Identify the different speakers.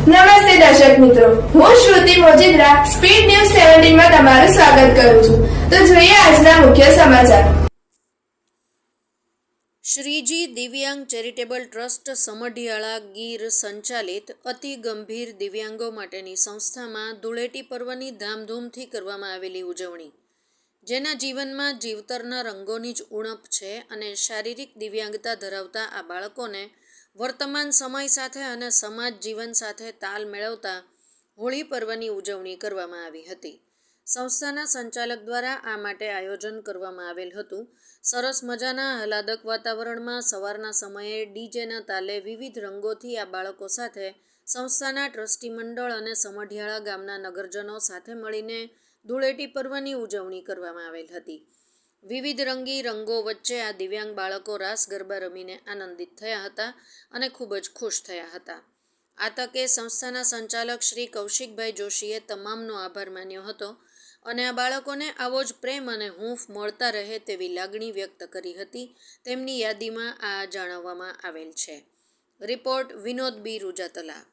Speaker 1: નમસ્તે દર્શક મિત્રો. હું શ્રુતિ મોજીદ્રા, સ્પીડ ન્યૂઝ સેવન્ટીનમાં તમારું સ્વાગત કરું છું. તો જોઈએ આજના મુખ્ય સમાચાર.
Speaker 2: શ્રીજી દિવ્યાંગ ચેરિટેબલ ટ્રસ્ટ સમઢિયાળા ગીર સંચાલિત અતિ ગંભીર દિવ્યાંગો માટેની સંસ્થામાં ધૂળેટી પર્વની ધામધૂમથી કરવામાં આવેલી ઉજવણી. જેના જીવનમાં જીવતરના રંગોની જ ઉણપ છે અને શારીરિક દિવ્યાંગતા ધરાવતા આ બાળકોને વર્તમાન સમય સાથે અને સમાજ જીવન સાથે તાલ મેળવતા હોળી પર્વની ઉજવણી કરવામાં આવી હતી. સંસ્થાના સંચાલક દ્વારા આ માટે આયોજન કરવામાં આવેલ હતું. સરસ મજાના આહલાદક વાતાવરણમાં સવારના સમયે ડીજેના તાલે વિવિધ રંગોથી આ બાળકો સાથે સંસ્થાના ટ્રસ્ટી મંડળ અને સમઢિયાળા ગામના નગરજનો સાથે મળીને ધૂળેટી પર્વની ઉજવણી કરવામાં આવેલ હતી. વિવિધ રંગી રંગો વચ્ચે આ દિવ્યાંગ બાળકો રાસ ગરબા રમીને આનંદિત થયા હતા અને ખૂબ જ ખુશ થયા હતા. આ તકે સંસ્થાના સંચાલક શ્રી કૌશિકભાઈ જોશીએ તમામનો આભાર માન્યો હતો અને આ બાળકોને આવો જ પ્રેમ અને હૂંફ મળતા રહે તેવી લાગણી વ્યક્ત કરી હતી તેમની યાદીમાં આ જણાવવામાં આવેલ છે. Report Vinod B. રૂજાતલા.